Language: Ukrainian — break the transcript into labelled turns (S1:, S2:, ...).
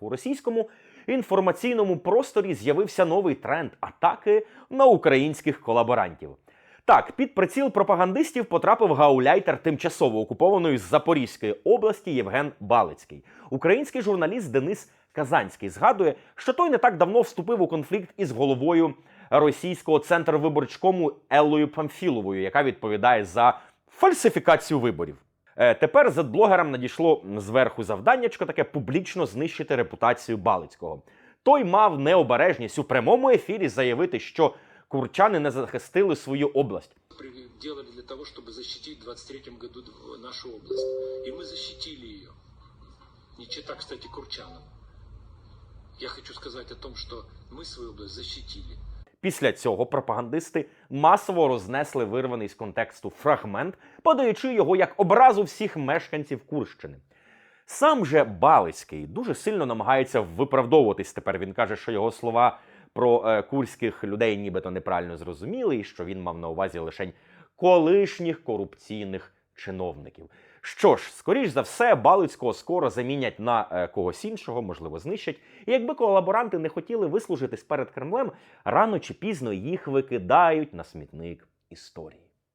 S1: У російському інформаційному просторі з'явився новий тренд атаки на українських колаборантів. Так, під приціл пропагандистів потрапив гауляйтер тимчасово окупованої з Запорізької області Євген Балицький. Український журналіст Денис Казанський згадує, що той не так давно вступив у конфлікт із головою російського центру виборчкому Еллою Памфіловою, яка відповідає за фальсифікацію виборів. Е, Тепер зетблогерам надійшло зверху завданнячко таке публічно знищити репутацію Балицького. Той мав необережність у прямому ефірі заявити, що курчани не захистили свою область.
S2: при- делали для того, чтобы защитить в 23 году д- нашу область. И мы защитили ее. Не чита, кстати, Курчанам. Я хочу сказать о том, что мы свою область защитили.
S1: Після цього пропагандисти масово рознесли вирваний з контексту фрагмент, подаючи його як образу всіх мешканців Курщини. Сам же Балицький дуже сильно намагається виправдовуватись тепер. Він каже, що його слова про е, курських людей нібито неправильно зрозуміли, і що він мав на увазі лише колишніх корупційних чиновників. Що ж, скоріш за все, Балицького скоро замінять на е, когось іншого, можливо, знищать. І якби колаборанти не хотіли вислужитись перед Кремлем, рано чи пізно їх викидають на смітник історії.